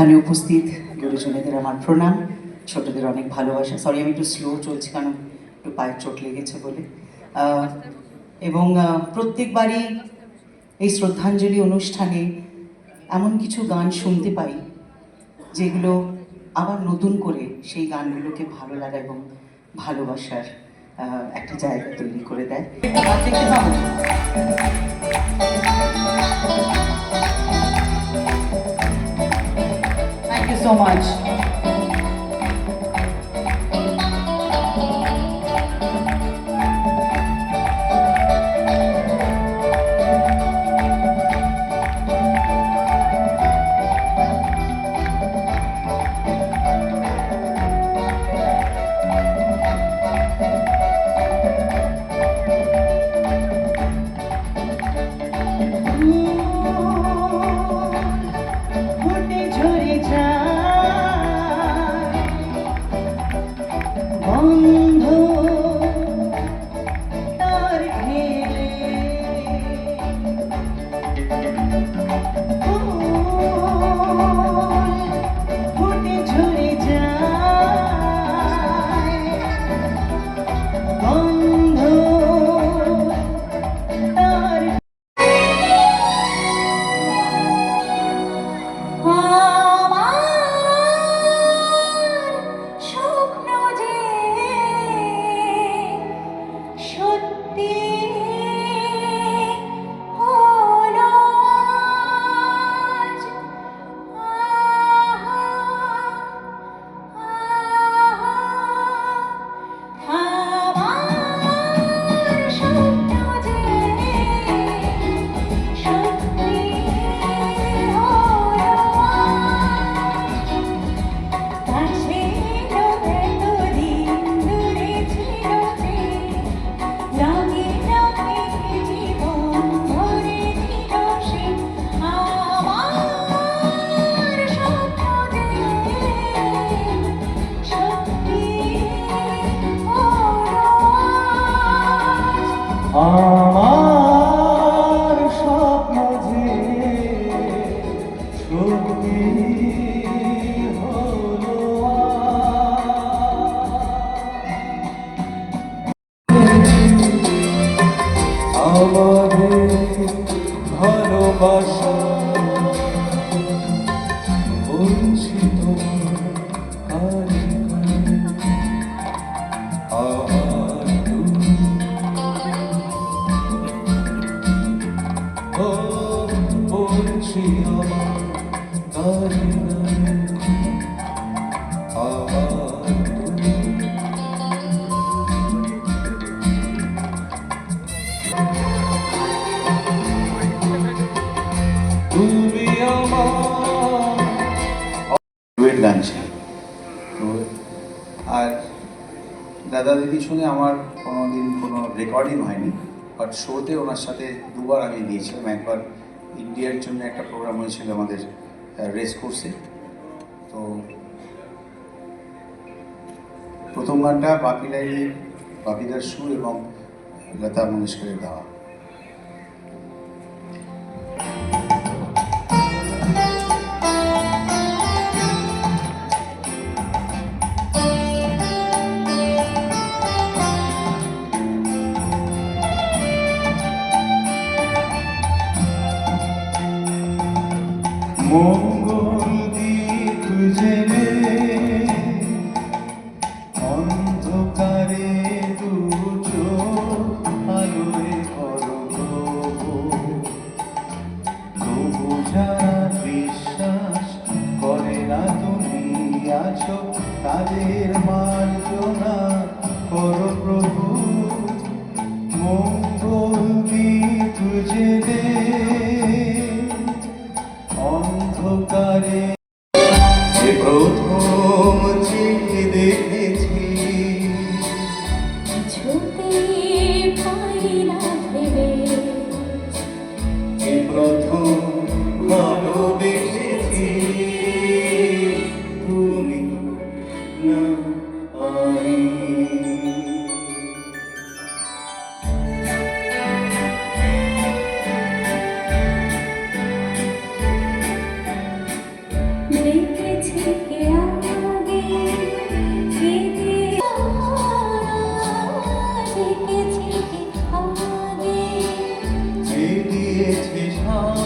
এখানে উপস্থিত গুরুজনেদের আমার প্রণাম। ছোটদের অনেক ভালোবাসা। সরি আমি একটু স্লো চলছি কারণ একটু পায়ের চোট লেগেছে বলে। এবং প্রত্যেকবারই এই শ্রদ্ধাঞ্জলি অনুষ্ঠানে এমন কিছু গান শুনতে পাই, যেগুলো আবার নতুন করে সেই গানগুলোকে ভালো লাগা এবং ভালোবাসার একটা জায়গা তৈরি করে দেয়। So much. আমাদের ভালোবাসা বঞ্চিত কারে আমার তুমি। দাদা দিদি শুনে আমার কোনো দিন কোনো রেকর্ডিং হয়নি বাট শোতে ওনার সাথে দুবার আমি গিয়েছিলাম, একবার ইন্ডিয়ার জন্য একটা প্রোগ্রাম হয়েছিল আমাদের রেস কোর্সে তো প্রথম গানটা বাপি লাইনের বাপিদার সুর এবং লতা মঙ্গেশকরের গাওয়া। মঙ্গল দীপ জেলে অন্ধকারে যে প্রথম চিঠি দেখেছি। প্রথম ভালোবেসেছি তুমি না 一起唱